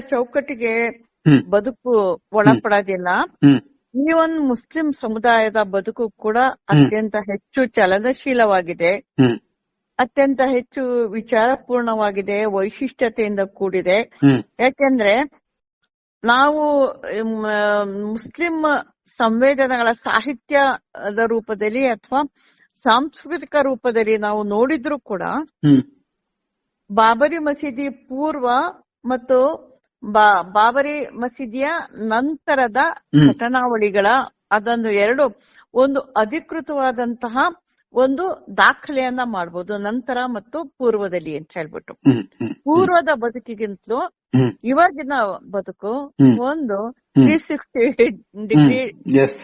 ಚೌಕಟ್ಟಿಗೆ ಬದುಕು ಒಳಪಡೋದಿಲ್ಲ. ಈ ಒಂದು ಮುಸ್ಲಿಂ ಸಮುದಾಯದ ಬದುಕು ಕೂಡ ಅತ್ಯಂತ ಹೆಚ್ಚು ಚಲನಶೀಲವಾಗಿದೆ. ಅತ್ಯಂತ ಹೆಚ್ಚು ವಿಚಾರಪೂರ್ಣವಾಗಿದೆ ವೈಶಿಷ್ಟ್ಯತೆಯಿಂದ ಕೂಡಿದೆ. ಯಾಕೆಂದ್ರೆ ನಾವು ಮುಸ್ಲಿಂ ಸಂವೇದನೆಗಳ ಸಾಹಿತ್ಯದ ರೂಪದಲ್ಲಿ ಅಥವಾ ಸಾಂಸ್ಕೃತಿಕ ರೂಪದಲ್ಲಿ ನಾವು ನೋಡಿದ್ರು ಕೂಡ ಬಾಬರಿ ಮಸೀದಿ ಪೂರ್ವ ಮತ್ತು ಬಾಬರಿ ಮಸೀದಿಯ ನಂತರದ. ಘಟನಾವಳಿಗಳ ಅದನ್ನು ಎರಡು. ಒಂದು ಅಧಿಕೃತವಾದಂತಹ ಒಂದು ದಾಖಲೆಯನ್ನ ಮಾಡಬಹುದು ನಂತರ ಮತ್ತು ಪೂರ್ವದಲ್ಲಿ ಅಂತ ಹೇಳ್ಬಿಟ್ಟು. ಪೂರ್ವದ ಬದುಕಿಗಿಂತಲೂ ಇವಾಗಿನ ಬದುಕು. ಒಂದು ತ್ರೀ ಸಿಕ್ಸ್ಟಿ ಡಿಗ್ರಿ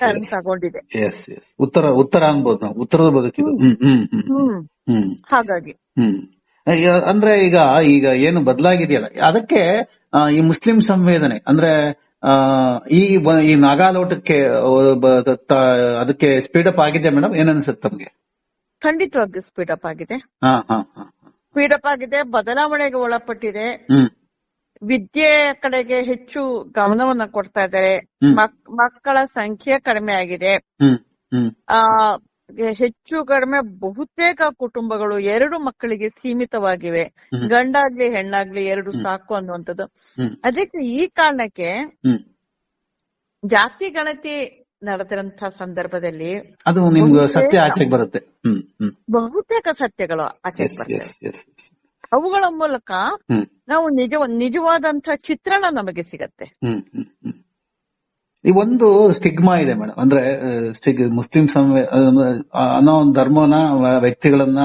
ಟರ್ನ್ ತಗೊಂಡಿದೆ. ಉತ್ತರ ಉತ್ತರ ಅನ್ಬೋದು ಉತ್ತರದ ಬದುಕಿದು. ಹಾಗಾಗಿ. ಅಂದ್ರೆ ಈಗ ಈಗ ಏನು ಬದಲಾಗಿದೆಯಲ್ಲ. ಅದಕ್ಕೆ ಈ ಮುಸ್ಲಿಂ ಸಂವೇದನೆ ಅಂದ್ರೆ ಈ ಈ ನಾಗಾಲೋಟಕ್ಕೆ ಅದಕ್ಕೆ ಸ್ಪೀಡ್ ಅಪ್ ಆಗಿದೆ ಮೇಡಮ್? ಏನ್ ಅನ್ಸುತ್ತೆ ತಮ್ಗೆ? ಖಂಡಿತವಾಗಿ ಸ್ಪೀಡ್ ಅಪ್ ಆಗಿದೆ. ಹಾ ಹಾ ಹಾ ಸ್ಪೀಡ್ ಅಪ್ ಆಗಿದೆ ಬದಲಾವಣೆಗೆ ಒಳಪಟ್ಟಿದೆ. ವಿದ್ಯೆ ಕಡೆಗೆ ಹೆಚ್ಚು ಗಮನವನ್ನ ಕೊಡ್ತಾ ಇದ್ದಾರೆ. ಮಕ್- ಮಕ್ಕಳ ಸಂಖ್ಯೆ ಕಡಿಮೆ ಆಗಿದೆ. ಹೆಚ್ಚು ಕಡಿಮೆ ಬಹುತೇಕ ಕುಟುಂಬಗಳು ಎರಡು ಮಕ್ಕಳಿಗೆ ಸೀಮಿತವಾಗಿವೆ. ಗಂಡಾಗ್ಲಿ ಹೆಣ್ಣಾಗ್ಲಿ ಎರಡು ಸಾಕು ಅನ್ನುವಂಥದ್ದು. ಅದಕ್ಕೆ ಈ ಕಾರಣಕ್ಕೆ ಜಾತಿ ಗಣತಿ ನಡೆದಿರಂತ ಸಂದರ್ಭದಲ್ಲಿ ಅದು ನಿಮ್ಗೆ ಸತ್ಯ ಆಚೆಗೆ ಬರುತ್ತೆ. ಬಹುತೇಕ ಸತ್ಯಗಳು ಆಚೆ ಬರುತ್ತೆ ಅವುಗಳ ಮೂಲಕ ನಾವು ನಿಜ ನಿಜವಾದಂತ ಚಿತ್ರಣ ನಮಗೆ ಸಿಗತ್ತೆ. ಈ ಒಂದು ಸ್ಟಿಗ್ಮಾ ಇದೆ ಮೇಡಮ್. ಅಂದ್ರೆ ಮುಸ್ಲಿಂ ಅನ್ನೋ ಒಂದು ಧರ್ಮನ ವ್ಯಕ್ತಿಗಳನ್ನ,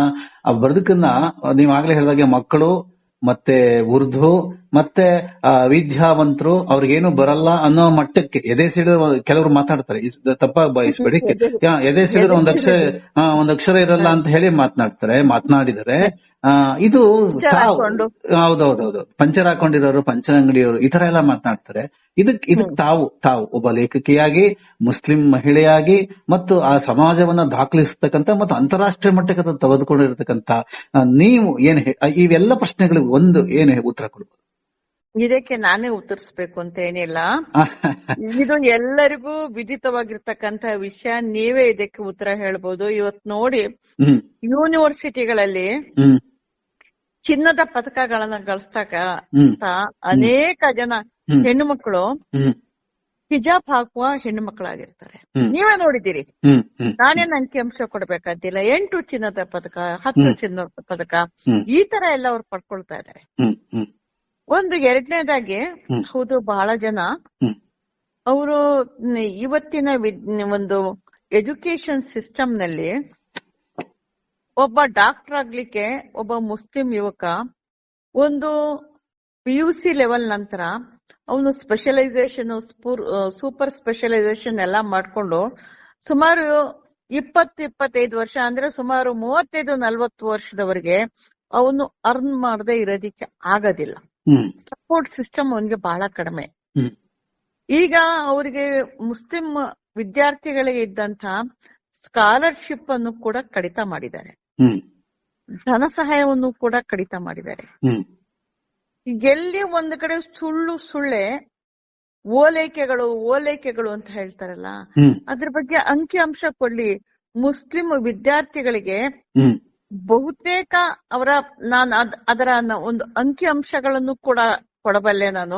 ಆ ಬದುಕನ್ನ ನೀವ್ ಆಗ್ಲೇ ಹೇಳಿದಾಗೆ ಮಕ್ಕಳು, ಮತ್ತೆ ಉರ್ದು ಮತ್ತೆ ಆ, ವಿದ್ಯಾವಂತರು ಅವ್ರಿಗೇನು ಬರಲ್ಲ ಅನ್ನೋ ಮಟ್ಟಕ್ಕೆ ಎದೆ ಸಿಡಿದ ಕೆಲವರು ಮಾತಾಡ್ತಾರೆ. ತಪ್ಪಾಗಿ ಬಯಸ್ಬೇಡಿ. ಎದೆ ಸಿಡಿದ್ರೆ ಒಂದ್ ಅಕ್ಷರ ಒಂದ್ ಅಕ್ಷರ ಇರಲ್ಲ ಅಂತ ಹೇಳಿ ಮಾತನಾಡ್ತಾರೆ ಮಾತನಾಡಿದರೆ ಆ, ಇದು. ಹೌದೌದೌದು. ಪಂಚರ್ ಹಾಕೊಂಡಿರೋರು ಪಂಚರ್ ಅಂಗಡಿಯವರು ಈ ತರ ಎಲ್ಲ ಮಾತನಾಡ್ತಾರೆ. ಇದಕ್ ಇದಕ್ ತಾವು ತಾವು ಒಬ್ಬ ಲೇಖಕಿಯಾಗಿ ಮುಸ್ಲಿಂ ಮಹಿಳೆಯಾಗಿ ಮತ್ತು ಆ ಸಮಾಜವನ್ನ ದಾಖಲಿಸತಕ್ಕಂತ ಮತ್ತು ಅಂತಾರಾಷ್ಟ್ರೀಯ ಮಟ್ಟಕ್ಕೆ ತೆಗೆದುಕೊಂಡಿರತಕ್ಕಂತ ನೀವು ಏನ್ ಇವೆಲ್ಲ ಪ್ರಶ್ನೆಗಳಿಗೆ ಒಂದು ಏನು ಉತ್ತರ ಕೊಡ್ಬೋದು. ಇದಕ್ಕೆ ನಾನೇ ಉತ್ತರಿಸ್ಬೇಕು ಅಂತ ಏನಿಲ್ಲ. ಇದು ಎಲ್ಲರಿಗೂ ವಿದಿತವಾಗಿರ್ತಕ್ಕಂತ ವಿಷಯ. ನೀವೇ ಇದಕ್ಕೆ ಉತ್ತರ ಹೇಳ್ಬೋದು. ಇವತ್ ನೋಡಿ ಯೂನಿವರ್ಸಿಟಿಗಳಲ್ಲಿ ಚಿನ್ನದ ಪದಕಗಳನ್ನ ಗಳಿಸ್ತಕ್ಕ ಅಂತ ಅನೇಕ ಜನ. ಹೆಣ್ಣು ಮಕ್ಕಳು ಹಿಜಾಬ್ ಹಾಕುವ ಹೆಣ್ಣು ಮಕ್ಕಳಾಗಿರ್ತಾರೆ ನೀವೇ ನೋಡಿದಿರಿ ಅಂಶ ಅಂಕಿಅಂಶ ಕೊಡ್ಬೇಕಾದಿಲ್ಲ ಎಂಟು ಚಿನ್ನದ ಪದಕ ಹತ್ತು ಚಿನ್ನದ ಪದಕ ಈ ತರ ಎಲ್ಲ ಅವ್ರು ಪಡ್ಕೊಳ್ತಾ ಇದಾರೆ. ಒಂದು ಎರಡನೇದಾಗಿ. ಹೌದು ಬಹಳ ಜನ ಅವರು ಇವತ್ತಿನ ಒಂದು ಎಜುಕೇಶನ್ ಸಿಸ್ಟಮ್ನಲ್ಲಿ ಒಬ್ಬ ಡಾಕ್ಟರ್ ಆಗ್ಲಿಕ್ಕೆ ಒಬ್ಬ ಮುಸ್ಲಿಂ ಯುವಕ ಒಂದು ಪಿ ಯು ಸಿ ಲೆವೆಲ್ ನಂತರ ಅವನು ಸ್ಪೆಷಲೈಸೇಷನ್ ಸೂಪರ್ ಸ್ಪೆಷಲೈಸೇಷನ್ ಎಲ್ಲ ಮಾಡ್ಕೊಂಡು ಸುಮಾರು ಇಪ್ಪತ್ತು ಇಪ್ಪತ್ತೈದು ವರ್ಷ ಅಂದ್ರೆ ಸುಮಾರು ಮೂವತ್ತೈದು ನಲ್ವತ್ತು ವರ್ಷದವರೆಗೆ ಅವನು ಅರ್ನ್ ಮಾಡದೆ ಇರೋದಿಕ್ಕೆ ಆಗೋದಿಲ್ಲ ಸಪೋರ್ಟ್ ಸಿಸ್ಟಮ್ ಅವನಿಗೆ ಬಹಳ ಕಡಿಮೆ. ಈಗ ಅವರಿಗೆ ಮುಸ್ಲಿಂ ವಿದ್ಯಾರ್ಥಿಗಳಿಗೆ ಇದ್ದಂತ ಸ್ಕಾಲರ್ಶಿಪ್ ಅನ್ನು ಕೂಡ ಕಡಿತ ಮಾಡಿದ್ದಾರೆ. ಧನ ಸಹಾಯವನ್ನು ಕೂಡ ಕಡಿತ ಮಾಡಿದ್ದಾರೆ. ಎಲ್ಲಿ ಒಂದು ಕಡೆ ಸುಳ್ಳು ಸುಳ್ಳೆ ಓಲೈಕೆಗಳು ಓಲೈಕೆಗಳು ಅಂತ ಹೇಳ್ತಾರಲ್ಲ ಅದ್ರ ಬಗ್ಗೆ ಅಂಕಿ ಅಂಶ ಕೊಡ್ಲಿ. ಮುಸ್ಲಿಂ ವಿದ್ಯಾರ್ಥಿಗಳಿಗೆ ಬಹುತೇಕ ಅವರ ನಾನು ಅದ್- ಅದರ ಒಂದು ಅಂಕಿ ಅಂಶಗಳನ್ನು ಕೂಡ ಕೊಡಬಲ್ಲೆ ನಾನು.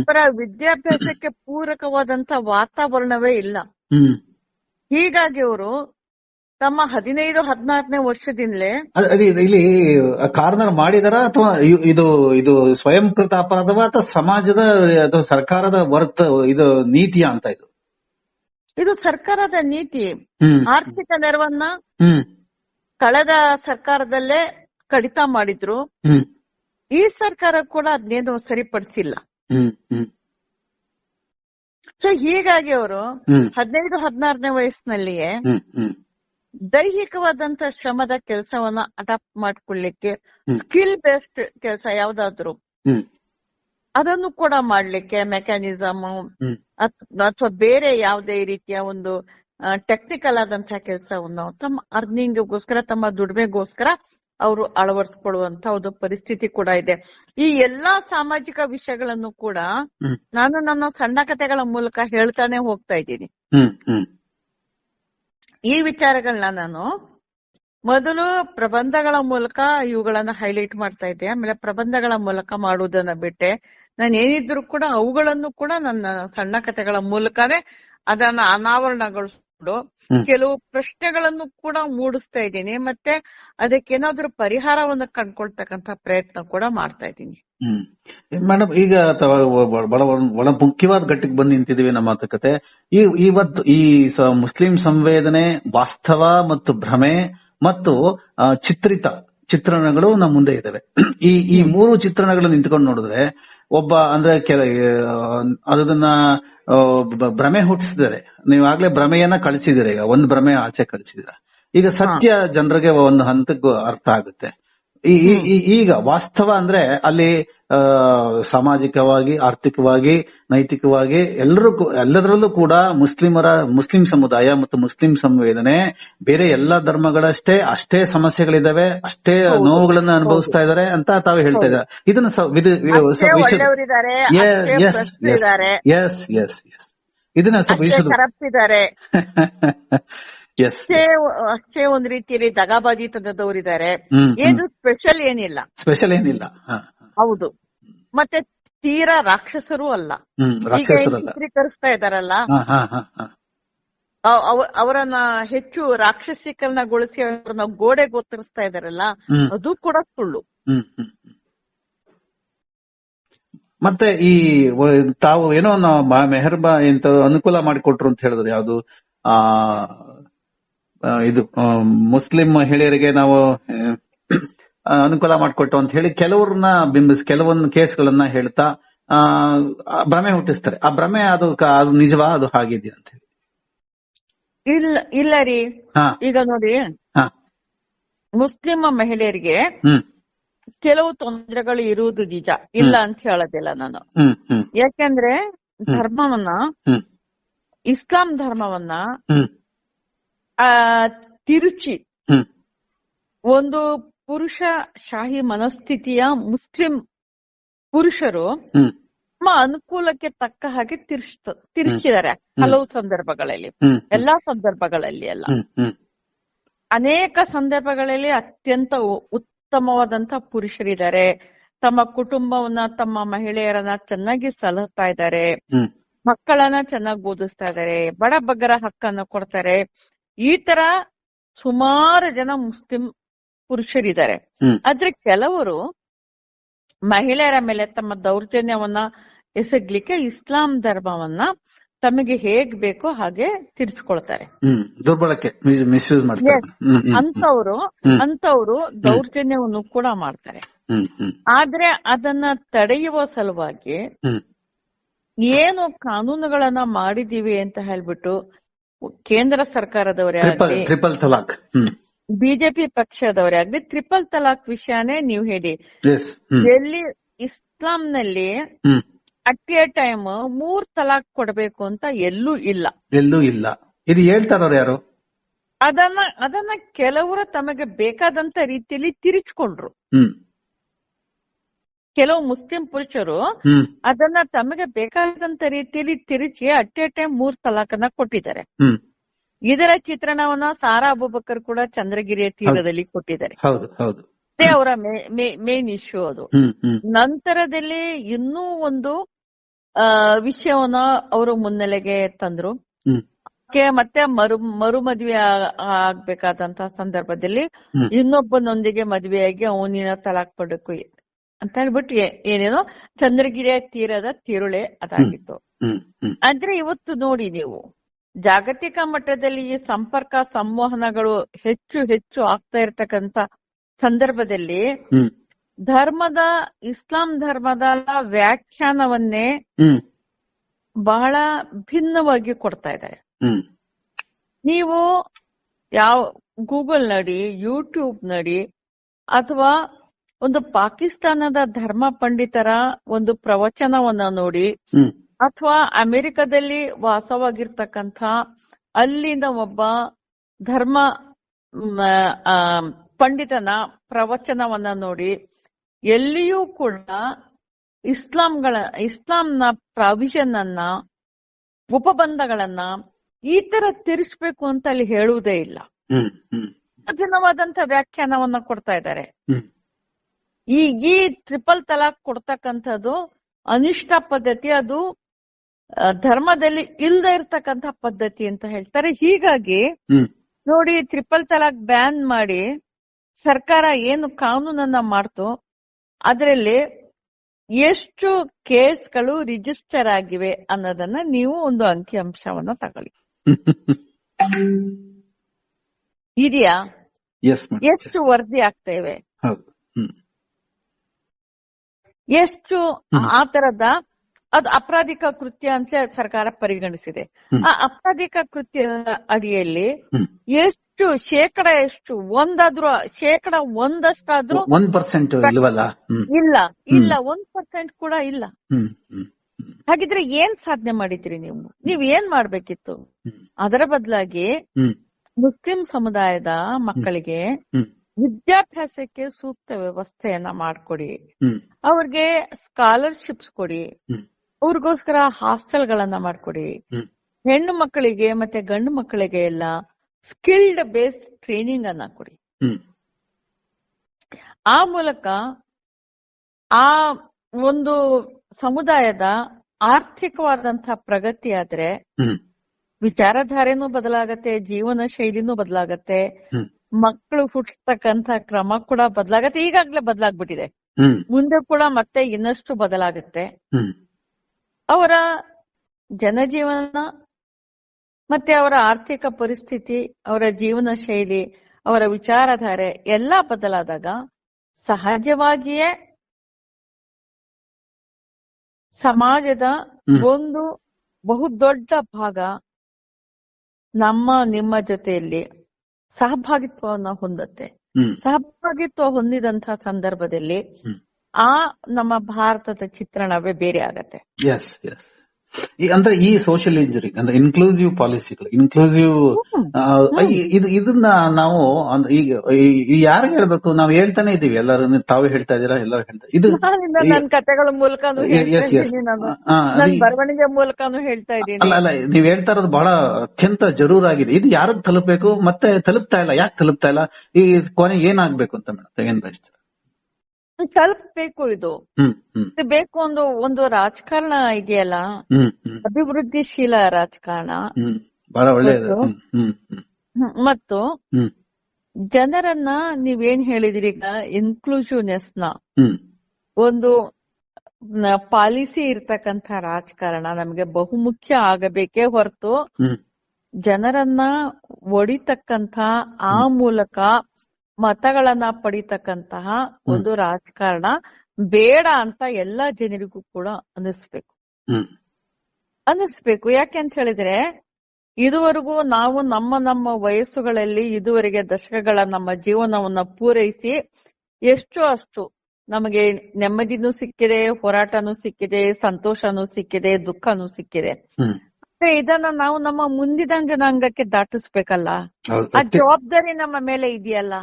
ಅವರ ವಿದ್ಯಾಭ್ಯಾಸಕ್ಕೆ ಪೂರಕವಾದಂತ ವಾತಾವರಣವೇ ಇಲ್ಲ. ಹೀಗಾಗಿ ಅವರು ತಮ್ಮ ಹದಿನೈದು ಹದಿನಾರನೇ ವರ್ಷದಿಂದಲೇ ಇಲ್ಲಿ ಕಾರ್ನರ್ ಮಾಡಿದಾರ ಅಥವಾ ಇದು ಇದು ಇದು ಸ್ವಯಂಕೃತ ಅಪರಾಧವ ಅಥವಾ ಸಮಾಜದ ಅಥವಾ ಸರ್ಕಾರದ ವರ್ತ ಇದು ನೀತಿಯ ಅಂತ ಇದು? ಇದು ಸರ್ಕಾರದ ನೀತಿ. ಆರ್ಥಿಕ ನೆರವನ್ನ ಕಳೆದ ಸರ್ಕಾರದಲ್ಲೇ ಕಡಿತ ಮಾಡಿದ್ರು. ಈ ಸರ್ಕಾರ ಕೂಡ ಅದನ್ನೇನು ಸರಿಪಡಿಸಿಲ್ಲ. ಸೊ ಹೀಗಾಗಿ ಅವರು ಹದಿನೈದು ಹದಿನಾರನೇ ವಯಸ್ಸಿನಲ್ಲಿಯೇ ದೈಹಿಕವಾದಂತ ಶ್ರಮದ ಕೆಲಸವನ್ನ ಅಡಾಪ್ಟ್ ಮಾಡ್ಕೊಳ್ಳಿಕ್ಕೆ ಸ್ಕಿಲ್ ಬೇಸ್ಡ್ ಕೆಲಸ ಯಾವ್ದಾದ್ರು ಅದನ್ನು ಕೂಡ ಮಾಡ್ಲಿಕ್ಕೆ ಮೆಕ್ಯಾನಿಸಮ್ ಅಥವಾ ಬೇರೆ ಯಾವುದೇ ರೀತಿಯ ಒಂದು ಟೆಕ್ನಿಕಲ್ ಆದಂತಹ ಕೆಲಸವನ್ನು ತಮ್ಮ ಅರ್ನಿಂಗ್ಗೋಸ್ಕರ ತಮ್ಮ ದುಡಿಮೆಗೋಸ್ಕರ ಅವರು ಅಳವಡಿಸ್ಕೊಳ್ಳುವಂತ ಒಂದು ಪರಿಸ್ಥಿತಿ ಕೂಡ ಇದೆ. ಈ ಎಲ್ಲಾ ಸಾಮಾಜಿಕ ವಿಷಯಗಳನ್ನು ಕೂಡ ನಾನು ನನ್ನ ಸಣ್ಣ ಕಥೆಗಳ ಮೂಲಕ ಹೇಳ್ತಾನೆ ಹೋಗ್ತಾ ಇದ್ದೀನಿ. ಈ ವಿಚಾರಗಳನ್ನ ನಾನು ಮೊದಲು ಪ್ರಬಂಧಗಳ ಮೂಲಕ ಇವುಗಳನ್ನ ಹೈಲೈಟ್ ಮಾಡ್ತಾ ಇದ್ದೆ. ಆಮೇಲೆ ಪ್ರಬಂಧಗಳ ಮೂಲಕ ಮಾಡುವುದನ್ನ ಬಿಟ್ಟೆ. ನಾನು ಏನಿದ್ರು ಕೂಡ ಅವುಗಳನ್ನು ಕೂಡ ನನ್ನ ಸಣ್ಣ ಕಥೆಗಳ ಮೂಲಕನೇ ಅದನ್ನ ಅನಾವರಣಗೊಳಿಸ್ಕೊಂಡು ಹ್ಮ್. ಕೆಲವು ಪ್ರಶ್ನೆಗಳನ್ನು ಕೂಡ ಮೂಡಿಸ್ತಾ ಇದ್ದೀನಿ. ಮತ್ತೆ ಅದಕ್ಕೆ ಅದಕ್ಕೇನಾದ್ರೂ ಪರಿಹಾರವನ್ನು ಕಂಡ್ಕೊಳ್ತಕ್ಕಂತ ಪ್ರಯತ್ನ ಕೂಡ ಮಾಡ್ತಾ ಇದ್ದೀನಿ. ಹ್ಮ್. ಮೇಡಮ್ ಈಗ ಬಹಳ ಬಹಳ ಮುಖ್ಯವಾದ ಘಟ್ಟಕ್ಕೆ ಬಂದು ನಿಂತಿದ್ದೀವಿ ನಮ್ಮ ಮಾತುಕತೆ. ಈ ಇವತ್ತು ಈ ಮುಸ್ಲಿಂ ಸಂವೇದನೆ ವಾಸ್ತವ ಮತ್ತು ಭ್ರಮೆ ಮತ್ತು ಚಿತ್ರಿತ ಚಿತ್ರಣಗಳು ನಮ್ಮ ಮುಂದೆ ಇದಾವೆ. ಈ ಈ ಮೂರು ಚಿತ್ರಣಗಳು ನಿಂತ್ಕೊಂಡು ನೋಡಿದ್ರೆ ಒಬ್ಬ ಅಂದ್ರೆ ಕೆಲ ಅದನ್ನ ಭ್ರಮೆ ಹುಟ್ಟಿಸಿದರೆ ನೀವಾಗ್ಲೇ ಭ್ರಮೆಯನ್ನ ಕಳಿಸಿದಿರ ಈಗ. ಒಂದ್ ಭ್ರಮೆ ಆಚೆ ಕಳಿಸಿದಿರ ಈಗ ಸತ್ಯ ಜನರಿಗೆ ಒಂದು ಹಂತಕ್ಕೂ ಅರ್ಥ ಆಗುತ್ತೆ. ಈಗ ವಾಸ್ತವ ಅಂದ್ರೆ ಅಲ್ಲಿ ಸಾಮಾಜಿಕವಾಗಿ ಆರ್ಥಿಕವಾಗಿ ನೈತಿಕವಾಗಿ ಎಲ್ಲರೂ ಎಲ್ಲದರಲ್ಲೂ ಕೂಡ ಮುಸ್ಲಿಮರ ಮುಸ್ಲಿಂ ಸಮುದಾಯ ಮತ್ತು ಮುಸ್ಲಿಂ ಸಂವೇದನೆ ಬೇರೆ ಎಲ್ಲಾ ಧರ್ಮಗಳಷ್ಟೇ ಅಷ್ಟೇ ಸಮಸ್ಯೆಗಳಿದಾವೆ ಅಷ್ಟೇ ನೋವುಗಳನ್ನ ಅನುಭವಿಸ್ತಾ ಇದಾರೆ ಅಂತ ತಾವು ಹೇಳ್ತಾ ಇದ್ದಾರೆ. ಇದನ್ನ. ಇದನ್ನ ಸ್ವಲ್ಪ ಅಷ್ಟೇ ಅಷ್ಟೇ ಒಂದ್ ರೀತಿಯಲ್ಲಿ ದಗಾಬಾಜಿ ತಂದದವರಿದ್ದಾರೆ ಏನು ಸ್ಪೆಷಲ್ ಏನಿಲ್ಲ. ಸ್ಪೆಷಲ್ ಏನಿಲ್ಲ. ಹೌದು. ಮತ್ತೆ ತೀರಾ ರಾಕ್ಷಸರು ಅಲ್ಲ. ಈಗ ಚಿತ್ರೀಕರಿಸ್ತಾ ಇದಾರಲ್ಲ. ಅವರನ್ನ ಹೆಚ್ಚು ರಾಕ್ಷಸೀಕರಣಗೊಳಿಸಿ ಅವರನ್ನ ಗೋಡೆ ಗೋತರಿಸ್ತಾ ಇದಾರಲ್ಲ ಅದು ಕೂಡ ಸುಳ್ಳು. ಮತ್ತೆ ಈ ತಾವು ಏನೋ ಮೆಹರ್ಬಾ ಎಂತ ಅನುಕೂಲ ಮಾಡಿಕೊಟ್ರು ಅಂತ ಹೇಳಿದ್ರೆ ಯಾವ್ದು? ಆ, ಇದು ಮುಸ್ಲಿಂ ಮಹಿಳೆಯರಿಗೆ ನಾವು ಅನುಕೂಲ ಮಾಡಿಕೊಟ್ಟು ಅಂತ ಹೇಳಿ ಕೆಲವ್ರನ್ನ ಬಿಂಬಿಸಿ ಕೆಲವೊಂದು ಕೇಸ್ಗಳನ್ನ ಹೇಳ್ತಾ ಆ ಭ್ರಮೆ ಹುಟ್ಟಿಸ್ತಾರೆ. ಆ ಭ್ರಮೆ ಅದು ಅದು ನಿಜವಾ ಅದು ಹಾಗಿದೆಯಾ ಅಂತ ಹೇಳಿ. ಇಲ್ಲ ಇಲ್ಲ ರೀ. ಈಗ ನೋಡಿ. ಮುಸ್ಲಿಂ ಮಹಿಳೆಯರಿಗೆ ಕೆಲವು ತೊಂದರೆಗಳು ಇರುವುದು ನಿಜ. ಇಲ್ಲ ಅಂತ ಹೇಳೋದಿಲ್ಲ ನಾನು. ಯಾಕೆಂದ್ರೆ ಧರ್ಮವನ್ನ ಇಸ್ಲಾಂ ಧರ್ಮವನ್ನ ಆ ತಿರುಚಿ. ಒಂದು ಪುರುಷ ಶಾಹಿ ಮನಸ್ಥಿತಿಯ ಮುಸ್ಲಿಂ ಪುರುಷರು ತಮ್ಮ ಅನುಕೂಲಕ್ಕೆ ತಕ್ಕ ಹಾಗೆ ತಿರ್ಸ್ತ ತಿರ್ಚಿದ್ದಾರೆ. ಹಲವು ಸಂದರ್ಭಗಳಲ್ಲಿ. ಎಲ್ಲಾ ಸಂದರ್ಭಗಳಲ್ಲಿ ಅಲ್ಲ. ಅನೇಕ ಸಂದರ್ಭಗಳಲ್ಲಿ ಅತ್ಯಂತ ಉತ್ತಮವಾದಂತ ಪುರುಷರಿದ್ದಾರೆ. ತಮ್ಮ ಕುಟುಂಬವನ್ನ ತಮ್ಮ ಮಹಿಳೆಯರನ್ನ ಚೆನ್ನಾಗಿ ಸಲಹುತ್ತಾ ಇದ್ದಾರೆ. ಮಕ್ಕಳನ್ನ ಚೆನ್ನಾಗಿ ಓದಿಸ್ತಾ ಇದ್ದಾರೆ. ಬಡ ಬಗ್ಗರ ಹಕ್ಕನ್ನು ಕೊಡ್ತಾರೆ. ಈ ತರ ಸುಮಾರು ಜನ ಮುಸ್ಲಿಂ ಪುರುಷರಿದ್ದಾರೆ. ಆದ್ರೆ ಕೆಲವರು ಮಹಿಳೆಯರ ಮೇಲೆ ತಮ್ಮ ದೌರ್ಜನ್ಯವನ್ನ ಎಸಗ್ಲಿಕ್ಕೆ ಇಸ್ಲಾಂ ಧರ್ಮವನ್ನ ತಮಗೆ ಹೇಗ್ ಬೇಕೋ ಹಾಗೆ ತಿರ್ಸ್ಕೊಳ್ತಾರೆ. ಅಂತವ್ರು ಅಂತವ್ರು ದೌರ್ಜನ್ಯವನ್ನು ಕೂಡ ಮಾಡ್ತಾರೆ. ಆದ್ರೆ ಅದನ್ನ ತಡೆಯುವ ಸಲುವಾಗಿ ಏನು ಕಾನೂನುಗಳನ್ನ ಮಾಡಿದೀವಿ ಅಂತ ಹೇಳ್ಬಿಟ್ಟು ಕೇಂದ್ರ ಸರ್ಕಾರದವರೇ ಆಗಲಿ ಟ್ರಿಪಲ್ ತಲಾಕ್ ಬಿಜೆಪಿ ಪಕ್ಷದವರೇ ಆಗ್ಲಿ ಟ್ರಿಪಲ್ ತಲಾಖ್ ವಿಷಯನೇ ನೀವು ಹೇಳಿ. ಎಲ್ಲಿ ಇಸ್ಲಾಂನಲ್ಲಿ ಅಟ್ ಎ ಟೈಮ್ ಮೂರ್ ತಲಾಖ್ ಕೊಡಬೇಕು ಅಂತ ಎಲ್ಲೂ ಇಲ್ಲ. ಎಲ್ಲೂ ಇಲ್ಲ. ಇದು ಹೇಳ್ತಾರವ್ರು ಯಾರು? ಅದನ್ನ ಅದನ್ನ ಕೆಲವರು ತಮಗೆ ಬೇಕಾದಂತ ರೀತಿಯಲ್ಲಿ ತಿರುಚ್ಕೊಂಡ್ರು. ಕೆಲವು ಮುಸ್ಲಿಂ ಪುರುಷರು ಅದನ್ನ ತಮಗೆ ಬೇಕಾದಂತ ರೀತಿಯಲ್ಲಿ ತಿರುಚಿ ಅಟ್ ಎ ಟೈಮ್ ಮೂರ್ ತಲಾಖನ್ನ ಕೊಟ್ಟಿದ್ದಾರೆ. ಇದರ ಚಿತ್ರಣವನ್ನ ಸಾರಾ ಅಬೂಬಕರ್ ಕೂಡ ಚಂದ್ರಗಿರಿಯ ತೀರದಲ್ಲಿ ಕೊಟ್ಟಿದ್ದಾರೆ. ಅವರ ಮೇನ್ ಇಶ್ಯೂ ಅದು. ನಂತರದಲ್ಲಿ ಇನ್ನೂ ಒಂದು ವಿಷಯವನ್ನ ಅವರು ಮುನ್ನೆಲೆಗೆ ತಂದ್ರು. ಮತ್ತೆ ಮರು ಮರು ಮದುವೆ ಆಗ್ಬೇಕಾದಂತಹ ಸಂದರ್ಭದಲ್ಲಿ. ಇನ್ನೊಬ್ಬನೊಂದಿಗೆ ಮದುವೆಯಾಗಿ ಅವನಿನ ತಲಾಖ್ ಪಡಕು ಅಂತ ಹೇಳ್ಬಿಟ್ಟು ಏನೇನೋ ಚಂದ್ರಗಿರಿಯ ತೀರದ ತಿರುಳೆ ಅದಾಗಿತ್ತು. ಆದ್ರೆ ಇವತ್ತು ನೋಡಿ ನೀವು ಜಾಗತಿಕ ಮಟ್ಟದಲ್ಲಿ ಈ ಸಂಪರ್ಕ ಸಂವಹನಗಳು ಹೆಚ್ಚು ಹೆಚ್ಚು ಆಗ್ತಾ ಇರ್ತಕ್ಕಂತ ಸಂದರ್ಭದಲ್ಲಿ ಧರ್ಮದ ಇಸ್ಲಾಂ ಧರ್ಮದ ವ್ಯಾಖ್ಯಾನವನ್ನೇ ಬಹಳ ಭಿನ್ನವಾಗಿ ಕೊಡ್ತಾ ಇದ್ದಾರೆ. ನೀವು ಯಾವ ಗೂಗಲ್ ನಡಿ ಯೂಟ್ಯೂಬ್ ನಡಿ ಅಥವಾ ಒಂದು ಪಾಕಿಸ್ತಾನದ ಧರ್ಮ ಪಂಡಿತರ ಒಂದು ಪ್ರವಚನವನ್ನ ನೋಡಿ ಅಥವಾ ಅಮೆರಿಕದಲ್ಲಿ ವಾಸವಾಗಿರ್ತಕ್ಕಂಥ ಅಲ್ಲಿನ ಒಬ್ಬ ಧರ್ಮ ಪಂಡಿತನ ಪ್ರವಚನವನ್ನ ನೋಡಿ ಎಲ್ಲಿಯೂ ಕೂಡ ಇಸ್ಲಾಂಗಳ ಇಸ್ಲಾಂನ ಪ್ರಾವಿಷನ್ ಅನ್ನ ಉಪಬಂಧಗಳನ್ನ ಈ ತರ ತಿರ್ಸ್ಬೇಕು ಅಂತ ಅಲ್ಲಿ ಹೇಳುವುದೇ ಇಲ್ಲ. ಕಠಿಣವಾದಂತ ವ್ಯಾಖ್ಯಾನವನ್ನ ಕೊಡ್ತಾ ಇದ್ದಾರೆ. ಈ ಈ ಟ್ರಿಪಲ್ ತಲಾಕ್ ಕೊಡ್ತಕ್ಕಂಥದ್ದು ಅನಿಷ್ಟ ಪದ್ಧತಿ ಅದು ಧರ್ಮದಲ್ಲಿ ಇಲ್ಲದೆ ಇರ್ತಕ್ಕಂಥ ಪದ್ಧತಿ ಅಂತ ಹೇಳ್ತಾರೆ. ಹೀಗಾಗಿ ನೋಡಿ ಟ್ರಿಪಲ್ ತಲಾಕ್ ಬ್ಯಾನ್ ಮಾಡಿ ಸರ್ಕಾರ ಏನು ಕಾನೂನನ್ನ ಮಾಡ್ತು ಅದರಲ್ಲಿ ಎಷ್ಟು ಕೇಸ್ಗಳು ರಿಜಿಸ್ಟರ್ ಆಗಿವೆ ಅನ್ನೋದನ್ನ ನೀವು ಒಂದು ಅಂಕಿಅಂಶವನ್ನ ತಗೊಳ್ಳಿ. ಇದೆಯಾ? ಎಷ್ಟು ವರದಿ ಆಗ್ತೇವೆ ಹೌದು. ಹ್ಮ್ ಎಷ್ಟು ಆ ತರದ ಅದು ಅಪರಾಧಿಕ ಕೃತ್ಯ ಅಂತ ಸರ್ಕಾರ ಪರಿಗಣಿಸಿದೆ. ಆ ಅಪರಾಧಿಕ ಕೃತ್ಯ ಅಡಿಯಲ್ಲಿ ಎಷ್ಟು ಶೇಕಡ ಎಷ್ಟು? ಒಂದಾದ್ರೂ ಶೇಕಡ ಒಂದಷ್ಟಾದ್ರೂ ಒಂದ್ ಪರ್ಸೆಂಟ್ ಇಲ್ವಲ್ಲ? ಇಲ್ಲ. ಇಲ್ಲ ಒಂದ್ ಪರ್ಸೆಂಟ್ ಕೂಡ ಇಲ್ಲ. ಹಾಗಿದ್ರೆ ಏನ್ ಸಾಧನೆ ಮಾಡಿದ್ರಿ ನೀವು? ನೀವ್ ಏನ್ ಮಾಡ್ಬೇಕಿತ್ತು? ಅದರ ಬದಲಾಗಿ ಮುಸ್ಲಿಂ ಸಮುದಾಯದ ಮಕ್ಕಳಿಗೆ ವಿದ್ಯಾಭ್ಯಾಸಕ್ಕೆ ಸೂಕ್ತ ವ್ಯವಸ್ಥೆಯನ್ನ ಮಾಡ್ಕೊಡಿ. ಅವ್ರಿಗೆ ಸ್ಕಾಲರ್ಶಿಪ್ಸ್ ಕೊಡಿ. ಅವ್ರಿಗೋಸ್ಕರ ಹಾಸ್ಟೆಲ್ ಗಳನ್ನ ಮಾಡ್ಕೊಡಿ ಹೆಣ್ಣು ಮಕ್ಕಳಿಗೆ ಮತ್ತೆ ಗಂಡು ಮಕ್ಕಳಿಗೆ ಎಲ್ಲ ಸ್ಕಿಲ್ಡ್ ಬೇಸ್ ಟ್ರೈನಿಂಗ್ ಅನ್ನ ಕೊಡಿ ಆ ಮೂಲಕ ಆ ಒಂದು ಸಮುದಾಯದ ಆರ್ಥಿಕವಾದಂತಹ ಪ್ರಗತಿ ಆದ್ರೆ ವಿಚಾರಧಾರೆನೂ ಬದಲಾಗತ್ತೆ ಜೀವನ ಶೈಲಿನೂ ಬದಲಾಗತ್ತೆ. ಮಕ್ಕಳು ಹುಟ್ಟತಕ್ಕಂತ ಕ್ರಮ ಕೂಡ ಬದಲಾಗತ್ತೆ. ಈಗಾಗ್ಲೇ ಬದಲಾಗ್ಬಿಟ್ಟಿದೆ. ಮುಂದೆ ಕೂಡ ಮತ್ತೆ ಇನ್ನಷ್ಟು ಬದಲಾಗತ್ತೆ. ಅವರ ಜನಜೀವನ ಮತ್ತೆ ಅವರ ಆರ್ಥಿಕ ಪರಿಸ್ಥಿತಿ ಅವರ ಜೀವನ ಶೈಲಿ ಅವರ ವಿಚಾರಧಾರೆ ಎಲ್ಲ ಬದಲಾದಾಗ ಸಹಜವಾಗಿಯೇ ಸಮಾಜದ. ಒಂದು ಬಹುದೊಡ್ಡ ಭಾಗ ನಮ್ಮ ನಿಮ್ಮ ಜೊತೆಯಲ್ಲಿ ಸಹಭಾಗಿತ್ವವನ್ನು ಹೊಂದತ್ತೆ. ಸಹಭಾಗಿತ್ವ ಹೊಂದಿದಂತಹ ಸಂದರ್ಭದಲ್ಲಿ ಆ ನಮ್ಮ ಭಾರತದ ಚಿತ್ರಣವೇ ಬೇರೆ ಆಗತ್ತೆ. ಅಂದ್ರೆ ಈ ಸೋಷಿಯಲ್ ಇಂಜಿನಿಯರಿಂಗ್ ಅಂದ್ರೆ ಇನ್ಕ್ಲೂಸಿವ್ ಪಾಲಿಸಿಗಳು ಇನ್ಕ್ಲೂಸಿವ್ ಇದು ಇದನ್ನ ನಾವು ಈಗ ಯಾರಿಗೆ ಹೇಳ್ಬೇಕು ನಾವು ಹೇಳ್ತಾನೆ ಇದೀವಿ ಎಲ್ಲರೂ ತಾವೇ ಹೇಳ್ತಾ ಇದೀರಾ ಎಲ್ಲರೂ ಹೇಳ್ತಾ ಇದು ನನ್ನ ಕಥೆಗಳ ಮೂಲಕನೂ ಬರವಣಿಗೆ ಮೂಲಕನೂ ಹೇಳ್ತಾ ಇದ್ದೀನಿ. ಅಲ್ಲ ಅಲ್ಲ ನೀವ್ ಹೇಳ್ತಾ ಇರೋದು ಬಹಳ ಅತ್ಯಂತ ಜರೂರಾಗಿದೆ. ಇದು ಯಾರಿಗೆ ತಲುಪಬೇಕು? ಮತ್ತೆ ತಲುಪ್ತಾ ಇಲ್ಲ. ಯಾಕೆ ತಲುಪ್ತಾ ಇಲ್ಲ? ಈ ಕೊನೆ ಏನಾಗ್ಬೇಕು ಅಂತ ಮೇಡಮ್ ಏನ್ ಬಯಸ್ತೀರ ತಲುಪಬೇಕು ಇದು. ಬೇಕು ಒಂದು ಒಂದು ರಾಜಕಾರಣ ಇದೆಯಲ್ಲ? ಅಭಿವೃದ್ಧಿಶೀಲ ರಾಜಕಾರಣ. ಮತ್ತು? ಜನರನ್ನ ನೀವೇನ್ ಹೇಳಿದಿರಿ ಈಗ? ಇನ್ಕ್ಲೂಸಿವ್ನೆಸ್ನ. ಒಂದು ಪಾಲಿಸಿ ಇರ್ತಕ್ಕಂತ ರಾಜಕಾರಣ ನಮಗೆ ಬಹುಮುಖ್ಯ ಆಗಬೇಕೇ ಹೊರತು ಜನರನ್ನ ಒಡಿತಕ್ಕಂತ ಆ ಮೂಲಕ ಮತಗಳನ್ನ ಪಡಿತಕ್ಕಂತಹ ಒಂದು ರಾಜಕಾರಣ ಬೇಡ ಅಂತ ಎಲ್ಲಾ ಜನರಿಗೂ ಕೂಡ ಅನ್ನಿಸ್ಬೇಕು. ಅನ್ನಿಸ್ಬೇಕು. ಅನಿಸ್ಬೇಕು ಯಾಕೆ ಅಂತ ಹೇಳಿದ್ರೆ ಇದುವರೆಗೂ ನಾವು ನಮ್ಮ ನಮ್ಮ ವಯಸ್ಸುಗಳಲ್ಲಿ ಇದುವರೆಗೆ ದಶಕಗಳ ನಮ್ಮ ಜೀವನವನ್ನ ಪೂರೈಸಿ ಎಷ್ಟು ಅಷ್ಟು ನಮಗೆ ನೆಮ್ಮದಿನೂ ಸಿಕ್ಕಿದೆ ಹೋರಾಟನೂ ಸಿಕ್ಕಿದೆ ಸಂತೋಷನೂ ಸಿಕ್ಕಿದೆ ದುಃಖನೂ ಸಿಕ್ಕಿದೆ. ಇದನ್ನ ನಾವು ನಮ್ಮ ಮುಂದಿನ ಜನಾಂಗಕ್ಕೆ ದಾಟಿಸ್ಬೇಕಲ್ಲ? ಆ ಜವಾಬ್ದಾರಿ ನಮ್ಮ ಮೇಲೆ ಇದೆಯಲ್ಲ?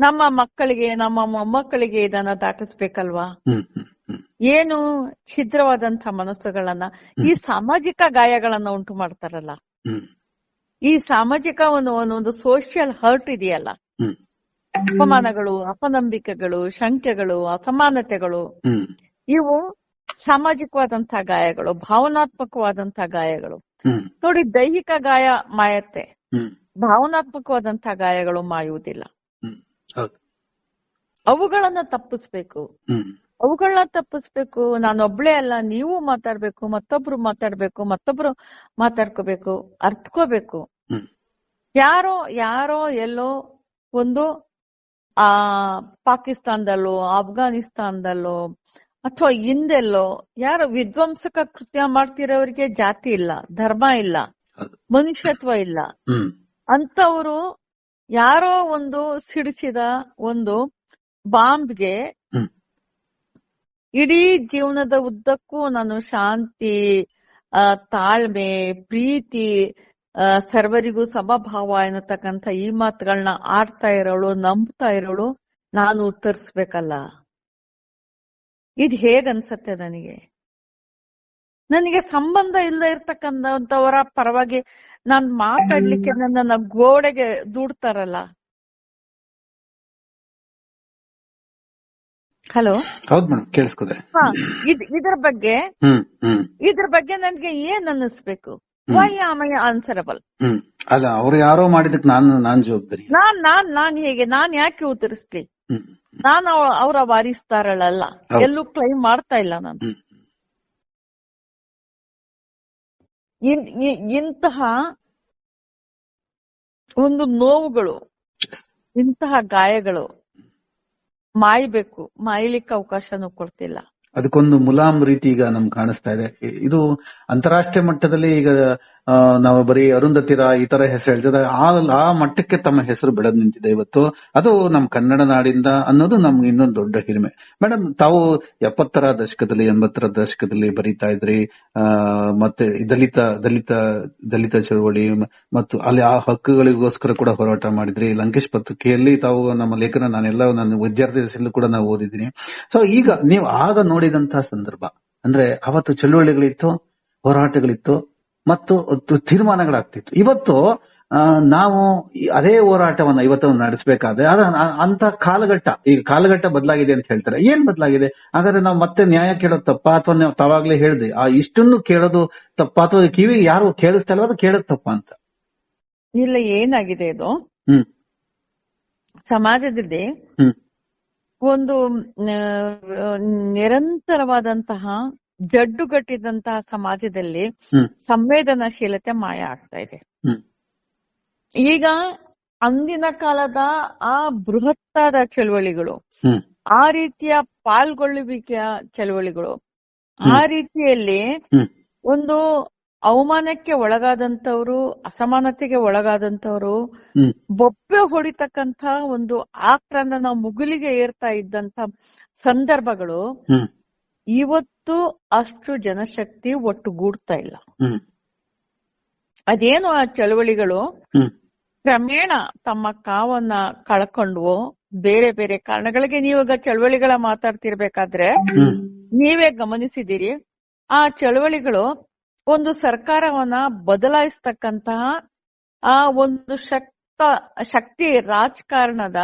ನಮ್ಮ ಮಕ್ಕಳಿಗೆ ನಮ್ಮ ಮೊಮ್ಮಕ್ಕಳಿಗೆ ಇದನ್ನ ದಾಟಿಸ್ಬೇಕಲ್ವಾ? ಏನು ಛಿದ್ರವಾದಂತ ಮನಸ್ಸುಗಳನ್ನ ಈ ಸಾಮಾಜಿಕ ಗಾಯಗಳನ್ನ ಉಂಟು ಮಾಡ್ತಾರಲ್ಲ? ಈ ಸಾಮಾಜಿಕ ಒಂದು ಒಂದೊಂದು ಸೋಷಿಯಲ್ ಹರ್ಟ್ ಇದೆಯಲ್ಲ? ಅಪಮಾನಗಳು ಅಪನಂಬಿಕೆಗಳು ಶಂಕೆಗಳು ಅಸಮಾನತೆಗಳು ಇವು ಸಾಮಾಜಿಕವಾದಂತಹ ಗಾಯಗಳು ಭಾವನಾತ್ಮಕವಾದಂತಹ ಗಾಯಗಳು. ನೋಡಿ ದೈಹಿಕ ಗಾಯ ಮಾಯತ್ತೆ ಭಾವನಾತ್ಮಕವಾದಂತಹ ಗಾಯಗಳು ಮಾಯುವುದಿಲ್ಲ. ಅವುಗಳನ್ನ ತಪ್ಪಿಸ್ಬೇಕು. ಅವುಗಳನ್ನ ತಪ್ಪಿಸ್ಬೇಕು. ನಾನೊಬ್ಳೇ ಅಲ್ಲ ನೀವು ಮಾತಾಡ್ಬೇಕು ಮತ್ತೊಬ್ರು ಮಾತಾಡ್ಬೇಕು ಮತ್ತೊಬ್ರು ಮಾತಾಡ್ಕೋಬೇಕು ಅರ್ಥಕೋಬೇಕು ಯಾರೋ ಯಾರೋ ಎಲ್ಲೋ ಒಂದು ಆ ಪಾಕಿಸ್ತಾನದಲ್ಲೋ ಅಫ್ಘಾನಿಸ್ತಾನದಲ್ಲೋ ಅಥವಾ ಹಿಂದೆಲ್ಲೋ ಯಾರು ವಿಧ್ವಂಸಕ ಕೃತ್ಯ ಮಾಡ್ತಿರೋರಿಗೆ ಜಾತಿ ಇಲ್ಲ ಧರ್ಮ ಇಲ್ಲ ಮನುಷ್ಯತ್ವ ಇಲ್ಲ. ಅಂತವರು ಯಾರೋ ಒಂದು ಸಿಡಿಸಿದ ಒಂದು ಬಾಂಬ್ಗೆ ಇಡೀ ಜೀವನದ ಉದ್ದಕ್ಕೂ ನಾನು ಶಾಂತಿ ಆ, ತಾಳ್ಮೆ ಪ್ರೀತಿ ಸರ್ವರಿಗೂ ಸಮಭಾವ ಎನ್ನತಕ್ಕಂತ ಈ ಮಾತುಗಳನ್ನ ಆಡ್ತಾ ಇರೋಳು ನಂಬ್ತಾ ಇರೋಳು ನಾನು ಉತ್ತರಿಸ್ಬೇಕಲ್ಲ. ಇದು ಹೇಗನ್ಸತ್ತೆ ನನಗೆ? ನನಗೆ ಸಂಬಂಧ ಇಲ್ಲ ಇರ್ತಕ್ಕಂಥವರ ಪರವಾಗಿ ನಾನ್ ಮಾತಾಡ್ಲಿಕ್ಕೆ ನನ್ನ ಗೋಡೆಗೆ ದೂಡ್ತಾರಲ್ಲ. ಹಲೋ? ಹೌದ್ ಮೇಡಮ್ ಕೇಳಿಸ್ಕೊದೆ. ಇದ್ರ ಬಗ್ಗೆ ಇದ್ರ ಬಗ್ಗೆ ನನ್ಗೆ ಏನ್ ಅನ್ನಿಸ್ಬೇಕು? ವೈ ಆಮಯ ಆನ್ಸರಬಲ್ ಅಲ್ಲ ಅವ್ರು ಯಾರೋ ಮಾಡಿದಕ್ ನಾನು ನಾನ್ ಜವಾಬ್ದಾರಿ. ನಾನ್ ನಾನ್ ನಾನ್ ಹೇಗೆ? ನಾನ್ ಯಾಕೆ ಉತ್ತರಿಸ್ಲಿ? ನಾನು ಅವ- ಅವರ ವಾರಿಸ್ತಾರಲ್ಲ ಹೌದು. ಎಲ್ಲೂ ಕ್ಲೈಮ್ ಮಾಡ್ತಾ ಇಲ್ಲ ನಾನು. ಇಂತಹ ಒಂದು ನೋವುಗಳು ಇಂತಹ ಗಾಯಗಳು ಮಾಯ್ಬೇಕು ಮಾಯ್ಲಿಕ್ಕೆ ಅವಕಾಶನೂ ಕೊಡ್ತಿಲ್ಲ. ಅದಕ್ಕೊಂದು ಮುಲಾಮ್ ರೀತಿ ಈಗ ನಮ್ಗೆ ಕಾಣಿಸ್ತಾ ಇದೆ. ಇದು ಅಂತಾರಾಷ್ಟ್ರೀಯ ಮಟ್ಟದಲ್ಲಿ ಈಗ ನಾವು ಬರೀ ಅರುಂಧತಿ ರಾಯ್ ಈ ತರ ಹೆಸರು ಹೇಳ್ತಿದ್ರೆ ಆ ಆ ಮಟ್ಟಕ್ಕೆ ತಮ್ಮ ಹೆಸರು ಬೆಳೆದು ನಿಂತಿದೆ ಇವತ್ತು. ಅದು ನಮ್ ಕನ್ನಡ ನಾಡಿಂದ ಅನ್ನೋದು ನಮ್ಗೆ ಇನ್ನೊಂದು ದೊಡ್ಡ ಹಿರಿಮೆ ಮೇಡಮ್, ತಾವು ಎಪ್ಪತ್ತರ ದಶಕದಲ್ಲಿ, ಎಂಬತ್ತರ ದಶಕದಲ್ಲಿ ಬರೀತಾ ಇದ್ರಿ. ಮತ್ತೆ ದಲಿತ ದಲಿತ ದಲಿತ ಚಳವಳಿ ಮತ್ತು ಅಲ್ಲಿ ಆ ಹಕ್ಕುಗಳಿಗೋಸ್ಕರ ಕೂಡ ಹೋರಾಟ ಮಾಡಿದ್ರಿ. ಲಂಕೇಶ್ ಪತ್ರಿಕೆಯಲ್ಲಿ ತಾವು ನಮ್ಮ ಲೇಖನ ನಾನೆಲ್ಲ, ನನ್ನ ವಿದ್ಯಾರ್ಥಿ ಕೂಡ ನಾವು ಓದಿದ್ದೀನಿ. ಸೊ ಈಗ ನೀವು ಆಗ ನೋಡಿದಂತಹ ಸಂದರ್ಭ. ಅಂದ್ರೆ ಅವತ್ತು ಚಳುವಳಿಗಳಿತ್ತು ಹೋರಾಟಗಳಿತ್ತು ಮತ್ತು ತೀರ್ಮಾನಗಳಾಗ್ತಿತ್ತು. ಇವತ್ತು ನಾವು ಅದೇ ಹೋರಾಟವನ್ನ ಇವತ್ತು ನಡೆಸಬೇಕಾದ್ರೆ ಅಂತ ಕಾಲಘಟ್ಟ ಈಗ ಕಾಲಘಟ್ಟ ಬದಲಾಗಿದೆ ಅಂತ ಹೇಳ್ತಾರೆ. ಏನ್ ಬದಲಾಗಿದೆ? ಹಾಗಾದ್ರೆ ನಾವು ಮತ್ತೆ ನ್ಯಾಯ ಕೇಳೋದು ತಪ್ಪಾ? ಅಥವಾ ನಾವು ತಾವಾಗ್ಲೇ ಹೇಳಿದ್ವಿ ಆ ಇಷ್ಟನ್ನು ಕೇಳೋದು ತಪ್ಪಾ? ಅಥವಾ ಕಿವಿ ಯಾರು ಕೇಳಿಸ್ತಾ ಇಲ್ವೋ ಅದು ಕೇಳೋದು ತಪ್ಪ ಅಂತ? ಇಲ್ಲ ಏನಾಗಿದೆ ಇದು? ಹ್ಮ್. ಸಮಾಜದಲ್ಲಿ ಹ್ಮ್. ಒಂದು ನಿರಂತರವಾದಂತಹ ಜಡ್ಡುಗಟ್ಟಿದಂತಹ ಸಮಾಜದಲ್ಲಿ ಸಂವೇದನಾಶೀಲತೆ ಮಾಯ ಆಗ್ತಾ ಇದೆ. ಈಗ ಅಂದಿನ ಕಾಲದ ಆ ಬೃಹತ್ತಾದ ಚಳುವಳಿಗಳು ಆ ರೀತಿಯ ಪಾಲ್ಗೊಳ್ಳುವಿಕೆಯ ಚಳುವಳಿಗಳು ಆ ರೀತಿಯಲ್ಲಿ ಒಂದು ಅವಮಾನಕ್ಕೆ ಒಳಗಾದಂತವ್ರು ಅಸಮಾನತೆಗೆ ಒಳಗಾದಂತವ್ರು ಬೊಬ್ಬೆ ಹೊಡಿತಕ್ಕಂತ ಒಂದು ಆಕ್ರಂದನ ಮುಗುಲಿಗೆ ಏರ್ತಾ ಇದ್ದಂತ ಸಂದರ್ಭಗಳು ಇವತ್ತು ಅಷ್ಟು ಜನಶಕ್ತಿ ಒಟ್ಟುಗೂಡ್ತಾ ಇಲ್ಲ. ಅದೇನು ಆ ಚಳವಳಿಗಳು? ಕ್ರಮೇಣ ತಮ್ಮ ಕಾವನ್ನ ಕಳ್ಕೊಂಡ್ವು ಬೇರೆ ಬೇರೆ ಕಾರಣಗಳಿಗೆ ನೀವು ಈಗ ಚಳವಳಿಗಳ ಮಾತಾಡ್ತಿರ್ಬೇಕಾದ್ರೆ ನೀವೇ ಗಮನಿಸಿದಿರಿ ಆ ಚಳವಳಿಗಳು ಒಂದು ಸರ್ಕಾರವನ್ನ ಬದಲಾಯಿಸ್ತಕ್ಕಂತಹ ಆ ಒಂದು ಶಕ್ತ ಶಕ್ತಿ ರಾಜಕಾರಣದ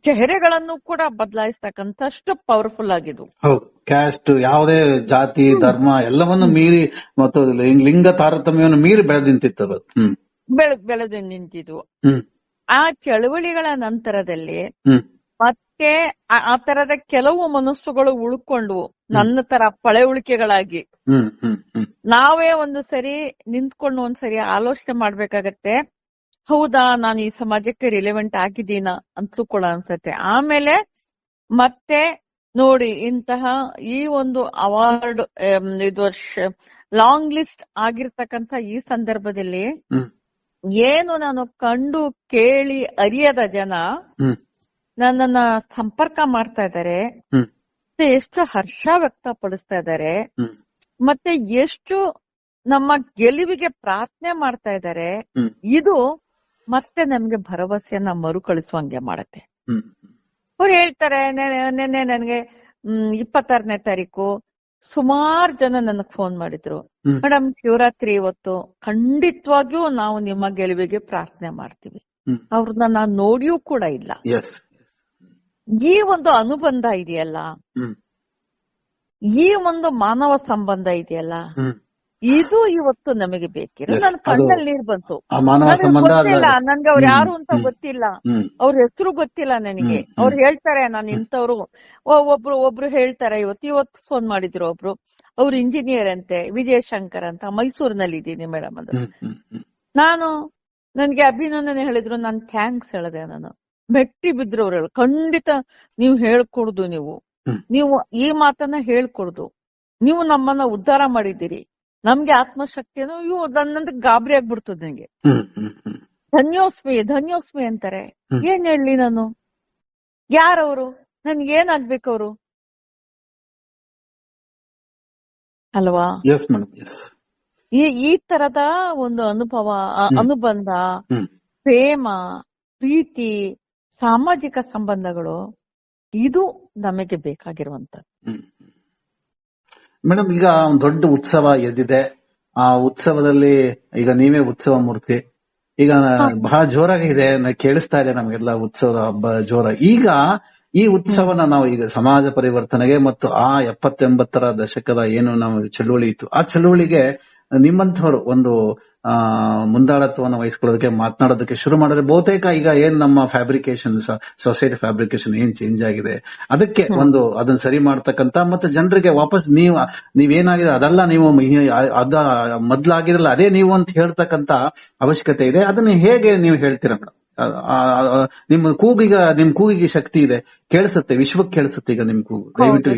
ಚೆಹರೆಗಳನ್ನು ಕೂಡ ಬದಲಾಯಿಸ್ತಕ್ಕಂಥಷ್ಟು ಪವರ್ಫುಲ್ ಆಗಿದ್ವು. ಹೌದು. ಕ್ಯಾಸ್ಟ್ ಯಾವುದೇ ಜಾತಿ ಧರ್ಮ ಎಲ್ಲವನ್ನು ಮೀರಿ ಮತ್ತು ಲಿಂಗ- ತಾರತಮ್ಯವನ್ನು ಮೀರಿ ಬೆಳೆದಿಂತಿತ್ತು ಅದು. ಬೆಳೆ ಬೆಳೆದು ನಿಂತಿದ್ವು. ಆ ಚಳವಳಿಗಳ ನಂತರದಲ್ಲಿ ಮತ್ತೆ ಆ- ತರದ ಕೆಲವು ಮನಸ್ಸುಗಳು ಉಳ್ಕೊಂಡ್ವು. ನನ್ನ ತರ ಪಳೆ ಉಳಿಕೆಗಳಾಗಿ. ನಾವೇ ಒಂದು ಸರಿ ನಿಂತ್ಕೊಂಡು ಒಂದ್ಸರಿ ಆಲೋಚನೆ ಮಾಡ್ಬೇಕಾಗತ್ತೆ. ಹೌದಾ ನಾನು ಈ ಸಮಾಜಕ್ಕೆ ರಿಲೆವೆಂಟ್ ಆಗಿದ್ದೀನಾ ಅಂತೂ ಕೂಡ ಅನ್ಸತ್ತೆ. ಆಮೇಲೆ ಮತ್ತೆ ನೋಡಿ ಇಂತಹ ಈ ಒಂದು ಅವಾರ್ಡ್ ಇದು ವರ್ಷ ಲಾಂಗ್ ಲಿಸ್ಟ್ ಆಗಿರ್ತಕ್ಕಂತ ಈ ಸಂದರ್ಭದಲ್ಲಿ ಏನು ನಾನು ಕಂಡು ಕೇಳಿ ಅರಿಯದ ಜನ ನನ್ನನ್ನ ಸಂಪರ್ಕ ಮಾಡ್ತಾ ಇದ್ದಾರೆ ಮತ್ತೆ ಎಷ್ಟು ಹರ್ಷ ವ್ಯಕ್ತಪಡಿಸ್ತಾ ಇದ್ದಾರೆ ಮತ್ತೆ ಎಷ್ಟು ನಮ್ಮ ಗೆಲುವಿಗೆ ಪ್ರಾರ್ಥನೆ ಮಾಡ್ತಾ ಇದ್ದಾರೆ ಇದು ಮತ್ತೆ ನಮ್ಗೆ ಭರವಸೆಯನ್ನ ಮರುಕಳಿಸುವಂಗೆ ಮಾಡುತ್ತೆ. ಅವ್ರು ಹೇಳ್ತಾರೆ ನಿನ್ನೆ ನನ್ಗೆ ಹ್ಮ್ ಇಪ್ಪತ್ತಾರನೇ ತಾರೀಕು ಸುಮಾರು ಜನ ನನಗೆ ಫೋನ್ ಮಾಡಿದ್ರು. ಮೇಡಮ್ ಶಿವರಾತ್ರಿ ಇವತ್ತು ಖಂಡಿತವಾಗಿಯೂ ನಾವು ನಿಮ್ಮ ಗೆಲುವಿಗೆ ಪ್ರಾರ್ಥನೆ ಮಾಡ್ತೀವಿ. ಅವ್ರನ್ನ ನಾನು ನೋಡಿಯೂ ಕೂಡ ಇಲ್ಲ. ಈ ಒಂದು ಅನುಬಂಧ ಇದೆಯಲ್ಲ? ಈ ಒಂದು ಮಾನವ ಸಂಬಂಧ ಇದೆಯಲ್ಲ? ಇದು ಇವತ್ತು ನಮಗೆ ಬೇಕಿರೋ ನನ್ನ ನನ್ ಕಣ್ಣಲ್ಲಿ ನೀರ್ ಬಂತು. ಗೊತ್ತಿಲ್ಲ. ನನ್ಗೆ ಅವ್ರು ಯಾರು ಅಂತ ಗೊತ್ತಿಲ್ಲ. ಅವ್ರ ಹೆಸರು ಗೊತ್ತಿಲ್ಲ ನನಗೆ. ಅವ್ರು ಹೇಳ್ತಾರೆ ನಾನು ಇಂಥವ್ರು. ಒಬ್ರು ಒಬ್ರು ಹೇಳ್ತಾರೆ ಇವತ್ತು ಇವತ್ತು ಫೋನ್ ಮಾಡಿದ್ರು ಒಬ್ರು. ಅವ್ರು ಇಂಜಿನಿಯರ್ ಅಂತೆ ವಿಜಯಶಂಕರ್ ಅಂತ ಮೈಸೂರಿನಲ್ಲಿ ಇದ್ದೀನಿ ಮೇಡಮ್ ಅದು. ನಾನು ನನ್ಗೆ ಅಭಿನಂದನೆ ಹೇಳಿದ್ರು ನಾನು ಥ್ಯಾಂಕ್ಸ್ ಹೇಳಿದೆ ನಾನು. ಮೆಟ್ಟಿ ಬಿದ್ರು ಅವ್ರು ಖಂಡಿತ ನೀವು ಹೇಳ್ಕೊಡುದು ನೀವು. ನೀವು ಈ ಮಾತನ್ನ ಹೇಳ್ಕೊಡುದು. ನೀವು ನಮ್ಮನ್ನ ಉದ್ಧಾರ ಮಾಡಿದ್ದೀರಿ. ನಮ್ಗೆ ಆತ್ಮಶಕ್ತಿಯನ್ನು ಇವು ನನ್ನಂತ ಗಾಬರಿ ಆಗ್ಬಿಡ್ತದ ನಂಗೆ. ಧನ್ಯೋಸ್ಮಿ ಧನ್ಯೋಸ್ಮಿ ಅಂತಾರೆ. ಏನ್ ಹೇಳಿ ನಾನು? ಯಾರವರು? ನನ್ಗೆ ಏನಾಗ್ಬೇಕು ಅವರು? ಅಲ್ವಾ? ಈ ಈ ತರದ ಒಂದು ಅನುಭವ ಅನುಬಂಧ ಪ್ರೇಮ ಪ್ರೀತಿ ಸಾಮಾಜಿಕ ಸಂಬಂಧಗಳು ಇದು ನಮಗೆ ಬೇಕಾಗಿರುವಂತದ್ದು ಮೇಡಮ್ ಈಗ ಒಂದ್ ದೊಡ್ಡ ಉತ್ಸವ ಎದ್ದಿದೆ. ಆ ಉತ್ಸವದಲ್ಲಿ ಈಗ ನೀವೇ ಉತ್ಸವ ಮೂರ್ತಿ. ಈಗ ಬಹಳ ಜೋರಾಗಿದೆ ಇದೆ ಕೇಳಿಸ್ತಾ ಇದೆ ನಮಗೆಲ್ಲ ಉತ್ಸವದ ಹಬ್ಬ ಜೋರ. ಈಗ ಈ ಉತ್ಸವನ ನಾವು ಈಗ ಸಮಾಜ ಪರಿವರ್ತನೆಗೆ ಮತ್ತು ಆ ಎಪ್ಪತ್ತೆಂಬತ್ತರ ದಶಕದ ಏನು ನಾವು ಚಳುವಳಿ ಇತ್ತು ಆ ಚಳುವಳಿಗೆ ನಿಮ್ಮಂಥವ್ರು ಒಂದು ಮುಂದಾಳತ್ವವನ್ನು ವಹಿಸ್ಕೊಳ್ಳೋದಕ್ಕೆ ಮಾತನಾಡೋದಕ್ಕೆ ಶುರು ಮಾಡಿದ್ರೆ ಬಹುತೇಕ ಈಗ ಏನ್ ನಮ್ಮ ಫ್ಯಾಬ್ರಿಕೇಶನ್ ಸೊಸೈಟಿ ಫ್ಯಾಬ್ರಿಕೇಶನ್ ಏನ್ ಚೇಂಜ್ ಆಗಿದೆ ಅದಕ್ಕೆ ಒಂದು ಅದನ್ನ ಸರಿ ಮಾಡ್ತಕ್ಕಂತ ಮತ್ತೆ ಜನರಿಗೆ ವಾಪಸ್ ನೀವು ನೀವೇನಾಗಿದೆ ಅದೆಲ್ಲ ನೀವು ಅದ ಮೊದ್ಲಾಗಿರಲ್ಲ ಅದೇ ನೀವು ಅಂತ ಹೇಳ್ತಕ್ಕಂತ ಅವಶ್ಯಕತೆ ಇದೆ. ಅದನ್ನ ಹೇಗೆ ನೀವು ಹೇಳ್ತೀರಾ ಮೇಡಮ್ ನಿಮ್ಮ ಕೂಗಿಗ ನಿಮ್ ಕೂಗಿಗೆ ಶಕ್ತಿ ಇದೆ. ಕೇಳಿಸುತ್ತೆ ವಿಶ್ವಕ್ಕೆ ಕೇಳಿಸುತ್ತೆ ಈಗ ನಿಮ್ ಕೂಗು. ದಯವಿಟ್ಟು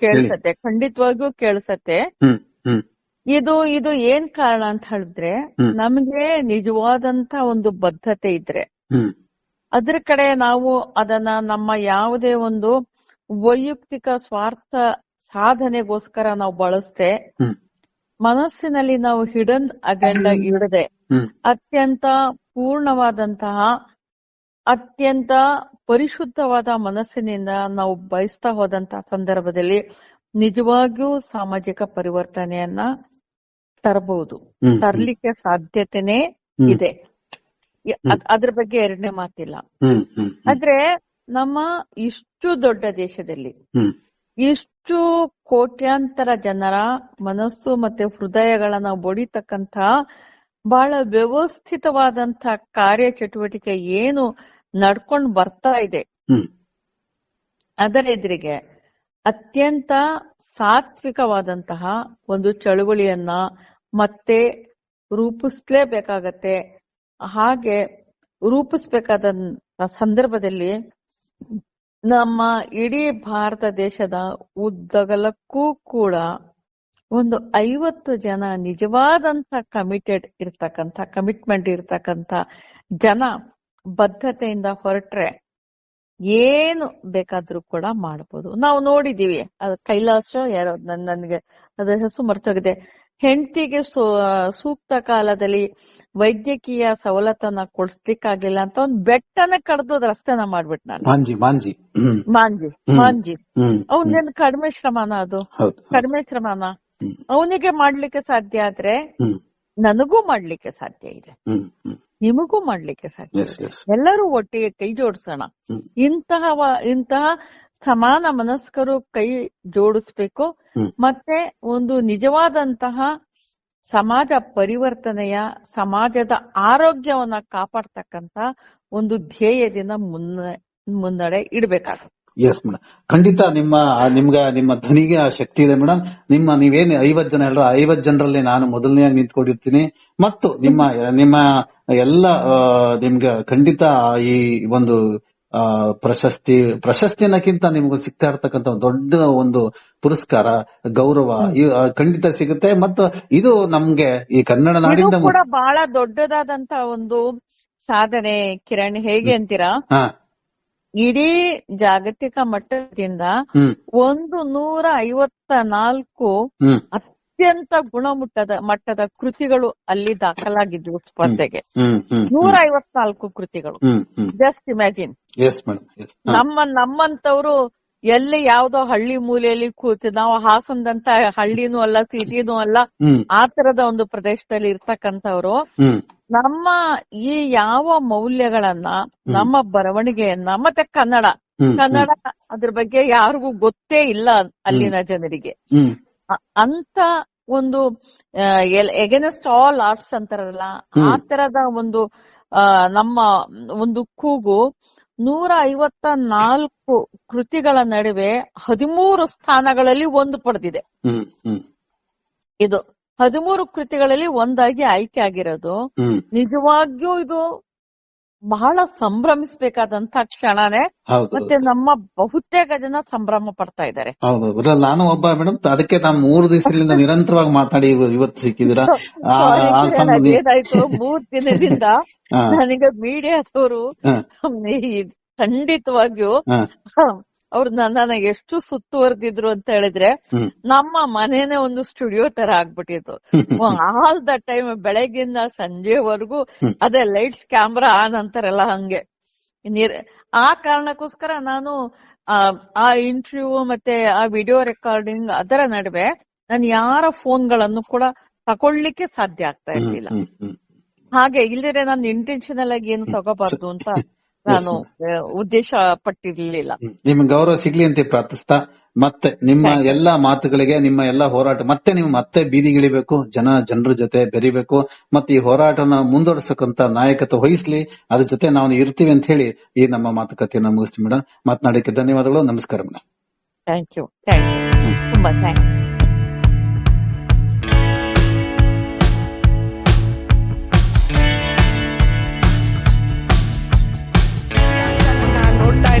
ಕೇಳಿಸತ್ತೆ. ಖಂಡಿತವಾಗಿಯೂ ಕೇಳಿಸತ್ತೆ. ಇದು ಇದು ಏನ್ ಕಾರಣ ಅಂತ ಹೇಳಿದ್ರೆ. ನಮ್ಗೆ ನಿಜವಾದಂತ ಒಂದು ಬದ್ಧತೆ ಇದ್ರೆ. ಅದ್ರ ಕಡೆ ನಾವು ಅದನ್ನ ನಮ್ಮ ಯಾವುದೇ ಒಂದು ವೈಯಕ್ತಿಕ ಸ್ವಾರ್ಥ ಸಾಧನೆಗೋಸ್ಕರ ನಾವು ಬಳಸ್ತೆ ಮನಸ್ಸಿನಲ್ಲಿ ನಾವು ಹಿಡನ್ ಅಜೆಂಡಾ ಇಡದೆ ಅತ್ಯಂತ ಪೂರ್ಣವಾದಂತಹ ಅತ್ಯಂತ ಪರಿಶುದ್ಧವಾದ ಮನಸ್ಸಿನಿಂದ ನಾವು ಬಯಸ್ತಾ ಹೋದಂತಹ ಸಂದರ್ಭದಲ್ಲಿ ನಿಜವಾಗಿಯೂ ಸಾಮಾಜಿಕ ಪರಿವರ್ತನೆಯನ್ನ ತರಬಹುದು ತರ್ಲಿಕ್ಕೆ ಸಾಧ್ಯತೆನೆ ಇದೆ. ಅದ್ರ ಬಗ್ಗೆ ಎರಡನೇ ಮಾತಿಲ್ಲ. ಆದ್ರೆ ನಮ್ಮ ಇಷ್ಟು ದೊಡ್ಡ ದೇಶದಲ್ಲಿ ಇಷ್ಟು ಕೋಟ್ಯಾಂತರ ಜನರ ಮನಸ್ಸು ಮತ್ತೆ ಹೃದಯಗಳನ್ನ ಬಡಿತಕ್ಕಂತ ಬಹಳ ವ್ಯವಸ್ಥಿತವಾದಂತ ಕಾರ್ಯಚಟುವಟಿಕೆ ಏನು ನಡ್ಕೊಂಡ್ ಬರ್ತಾ ಇದೆ. ಅದರ ಎದುರಿಗೆ ಅತ್ಯಂತ ಸಾತ್ವಿಕವಾದಂತಹ ಒಂದು ಚಳುವಳಿಯನ್ನ ಮತ್ತೆ ರೂಪಿಸ್ಲೇಬೇಕಾಗತ್ತೆ. ಹಾಗೆ ರೂಪಿಸ್ಬೇಕಾದ ಸಂದರ್ಭದಲ್ಲಿ ನಮ್ಮ ಇಡೀ ಭಾರತ ದೇಶದ ಉದ್ದಗಲಕ್ಕೂ ಕೂಡ ಒಂದು ಐವತ್ತು ಜನ ನಿಜವಾದಂತ ಕಮಿಟೆಡ್ ಇರ್ತಕ್ಕಂಥ ಕಮಿಟ್ಮೆಂಟ್ ಇರ್ತಕ್ಕಂಥ ಜನ ಬದ್ಧತೆಯಿಂದ ಹೊರಟ್ರೆ ಏನು ಬೇಕಾದ್ರೂ ಕೂಡ ಮಾಡಬಹುದು ನಾವು ನೋಡಿದೀವಿ ಅದು ಕೈಲಾಸ ಯಾರೋ, ನನ್, ನನ್ಗೆ ಅದ್ರ ಹೆಸರು ಮರ್ತೋಗಿದೆ. ಹೆಂಡತಿಗೆ ಸೂಕ್ತ ಕಾಲದಲ್ಲಿ ವೈದ್ಯಕೀಯ ಸವಲತ್ತನ್ನ ಕೊಡ್ಸ್ಲಿಕ್ಕಾಗ್ಲಿಲ್ಲ ಅಂತ ಒಂದ್ ಬೆಟ್ಟನ ಕಡ್ದು ರಸ್ತೆನ ಮಾಡ್ಬಿಟ್ ನಾನು. ಮಾಂಜಿ ಮಾಂಜಿ. ಅವನೇನ್ ಕಡಿಮೆ ಶ್ರಮನ ಅದು? ಕಡಿಮೆ ಶ್ರಮನ ಅವನಿಗೆ ಮಾಡ್ಲಿಕ್ಕೆ ಸಾಧ್ಯ ಆದ್ರೆ ನನಗೂ ಮಾಡ್ಲಿಕ್ಕೆ ಸಾಧ್ಯ ಇದೆ. ನಿಮಗೂ ಮಾಡ್ಲಿಕ್ಕೆ ಸಾಧ್ಯ ಎಲ್ಲರೂ ಒಟ್ಟಿಗೆ ಕೈ ಜೋಡಿಸೋಣ. ಇಂತಹ ಇಂತಹ ಸಮಾನ ಮನಸ್ಕರು ಕೈ ಜೋಡಿಸ್ಬೇಕು. ಮತ್ತೆ ಒಂದು ನಿಜವಾದಂತಹ ಸಮಾಜ ಪರಿವರ್ತನೆಯ ಸಮಾಜದ ಆರೋಗ್ಯವನ್ನ ಕಾಪಾಡ್ತಕ್ಕಂತ ಒಂದು ಧ್ಯೇಯದಿಂದ ಮುನ್ನ ಮುನ್ನಡೆ ಇಡಬೇಕಾಗುತ್ತೆ. ಎಸ್ ಮೇಡಮ್ ಖಂಡಿತ ನಿಮ್ಮ ನಿಮ್ಗ ನಿಮ್ಮ ಧ್ವನಿಗೆ ಆ ಶಕ್ತಿ ಇದೆ ಮೇಡಮ್ ನಿಮ್ಮ ನೀವೇನು ಐವತ್ ಜನ ಎಲ್ಲರ ಐವತ್ ಜನರಲ್ಲಿ ನಾನು ಮೊದಲನೆಯಾಗಿ ನಿಂತ್ಕೊಂಡಿರ್ತೀನಿ. ಮತ್ತು ನಿಮ್ಮ ನಿಮ್ಮ ಎಲ್ಲ ನಿಮ್ಗೆ ಖಂಡಿತ ಈ ಒಂದು ಪ್ರಶಸ್ತಿ ಪ್ರಶಸ್ತಿ ಅನ್ನಕ್ಕಿಂತ ನಿಮ್ಗೆ ಸಿಗ್ತಾ ಇರ್ತಕ್ಕಂತ ಒಂದು ದೊಡ್ಡ ಒಂದು ಪುರಸ್ಕಾರ ಗೌರವ ಖಂಡಿತ ಸಿಗುತ್ತೆ. ಮತ್ತು ಇದು ನಮ್ಗೆ ಈ ಕನ್ನಡ ನಾಡಿನ ನಾಡಿಂದ ಬಹಳ ದೊಡ್ಡದಾದಂತ ಒಂದು ಸಾಧನೆ. ಕಿರಣ್ ಹೇಗೆ ಅಂತೀರಾ? ಇಡೀ ಜಾಗತಿಕ ಮಟ್ಟದಿಂದ ಒಂದು ನೂರ ಐವತ್ತ ನಾಲ್ಕು ಅತ್ಯಂತ ಗುಣಮಟ್ಟದ ಮಟ್ಟದ ಕೃತಿಗಳು ಅಲ್ಲಿ ದಾಖಲಾಗಿದ್ವು ಸ್ಪರ್ಧೆಗೆ. ನೂರ ಐವತ್ನಾಲ್ಕು ಕೃತಿಗಳು. ಜಸ್ಟ್ ಇಮ್ಯಾಜಿನ್ ನಮ್ಮ ನಮ್ಮಂತವ್ರು ಎಲ್ಲಿ ಯಾವ್ದೋ ಹಳ್ಳಿ ಮೂಲೆಯಲ್ಲಿ ಕೂತು ನಾವು ಹಾಸನದಂತ ಹಳ್ಳಿನೂ ಅಲ್ಲ ಸಿಟಿನೂ ಅಲ್ಲ ಆ ತರದ ಒಂದು ಪ್ರದೇಶದಲ್ಲಿ ಇರ್ತಕ್ಕಂಥವ್ರು ನಮ್ಮ ಈ ಯಾವ ಮೌಲ್ಯಗಳನ್ನ ನಮ್ಮ ಬರವಣಿಗೆಯನ್ನ ಮತ್ತೆ ಕನ್ನಡ. ಕನ್ನಡ ಅದ್ರ ಬಗ್ಗೆ ಯಾರಿಗೂ ಗೊತ್ತೇ ಇಲ್ಲ ಅಲ್ಲಿನ ಜನರಿಗೆ. ಅಂತ ಒಂದು ಎಗೇನೆಸ್ಟ್ ಆಲ್ ಆರ್ಟ್ಸ್ ಅಂತಾರಲ್ಲ ಆ ತರದ ಒಂದು ನಮ್ಮ ಒಂದು ಕೂಗು ನೂರ ಐವತ್ತ ನಾಲ್ಕು ಕೃತಿಗಳ ನಡುವೆ ಹದಿಮೂರು ಸ್ಥಾನಗಳಲ್ಲಿ ಒಂದು ಪಡೆದಿದೆ. ಇದು ಹದಿಮೂರು ಕೃತಿಗಳಲ್ಲಿ ಒಂದಾಗಿ ಆಯ್ಕೆ ಆಗಿರೋದು. ನಿಜವಾಗಿಯೂ ಇದು ಬಹಳ ಸಂಭ್ರಮಿಸಬೇಕಾದಂತ ಕ್ಷಣನೇ ಮತ್ತೆ ನಮ್ಮ ಬಹುತೇಕ ಜನ ಸಂಭ್ರಮ ಪಡ್ತಾ ಇದ್ದಾರೆ. ಹೌದು ನಾನು ಒಬ್ಬ ಮೇಡಮ್ ಅದಕ್ಕೆ ನಾನು ಮೂರು ದಿವಸದಿಂದ ನಿರಂತರವಾಗಿ ಮಾತಾಡಿ ಇವತ್ತು ಏನಾಯ್ತು ಮೂರ್ ದಿನದಿಂದ ನನಗೆ ಮೀಡಿಯಾದವರು ಖಂಡಿತವಾಗಿಯೂ. ಅವ್ರು ನನ್ನ ಎಷ್ಟು ಸುತ್ತುವರೆದಿದ್ರು ಅಂತ ಹೇಳಿದ್ರೆ ನಮ್ಮ ಮನೇನೆ ಒಂದು ಸ್ಟುಡಿಯೋ ತರ ಆಗ್ಬಿಟ್ಟಿತ್ತು. ಆಲ್ ದ ಟೈಮ್ ಬೆಳಗಿಂದ ಸಂಜೆವರೆಗೂ. ಅದೇ ಲೈಟ್ಸ್ ಕ್ಯಾಮ್ರಾ ಆನ್ ಅಂತಾರಲ್ಲ ಹಂಗೆ. ಆ ಕಾರಣಕ್ಕೋಸ್ಕರ ನಾನು ಆ, ಇಂಟರ್ವ್ಯೂ ಮತ್ತೆ ಆ ವಿಡಿಯೋ ರೆಕಾರ್ಡಿಂಗ್ ಅದರ ನಡುವೆ ನಾನು ಯಾರ ಫೋನ್ಗಳನ್ನು ಕೂಡ ತಕೊಳ್ಳಿಕ್ಕೆ ಸಾಧ್ಯ ಆಗ್ತಾ ಇರ್ಲಿಲ್ಲ. ಹಾಗೆ ಇಲ್ಲದ್ರೆ ನಾನು ಇಂಟೆನ್ಷನಲ್ ಆಗಿ ಏನು ತಗೋಬಾರ್ದು ಅಂತ ನಾನು ಉದ್ದೇಶ ಪಟ್ಟಿರ್ಲಿಲ್ಲ. ನಿಮ್ಗೆ ಗೌರವ ಸಿಗ್ಲಿ ಅಂತ ಪ್ರಾರ್ಥಿಸ್ತಾ. ಮತ್ತೆ ನಿಮ್ಮ ಎಲ್ಲಾ ಮಾತುಗಳಿಗೆ ನಿಮ್ಮ ಎಲ್ಲಾ ಹೋರಾಟ ಮತ್ತೆ ನೀವು ಮತ್ತೆ ಬೀದಿಗಿಳಿಬೇಕು ಜನ ಜನರ ಜೊತೆ ಬೆರಿಬೇಕು ಮತ್ತೆ ಈ ಹೋರಾಟನ ಮುಂದುವರ್ಸಕ್ಕಂತ ನಾಯಕತ್ವ ವಹಿಸ್ಲಿ. ಅದ್ರ ಜೊತೆ ನಾವು ಇರ್ತೀವಿ ಅಂತ ಹೇಳಿ ಈ ನಮ್ಮ ಮಾತುಕತೆಯನ್ನ ಮುಗಿಸ್ತೀವಿ ಮೇಡಮ್ ಮಾತನಾಡಕ್ಕೆ ಧನ್ಯವಾದಗಳು. ನಮಸ್ಕಾರ madam thank you thank you ತುಂಬಾ ಥ್ಯಾಂಕ್ಸ್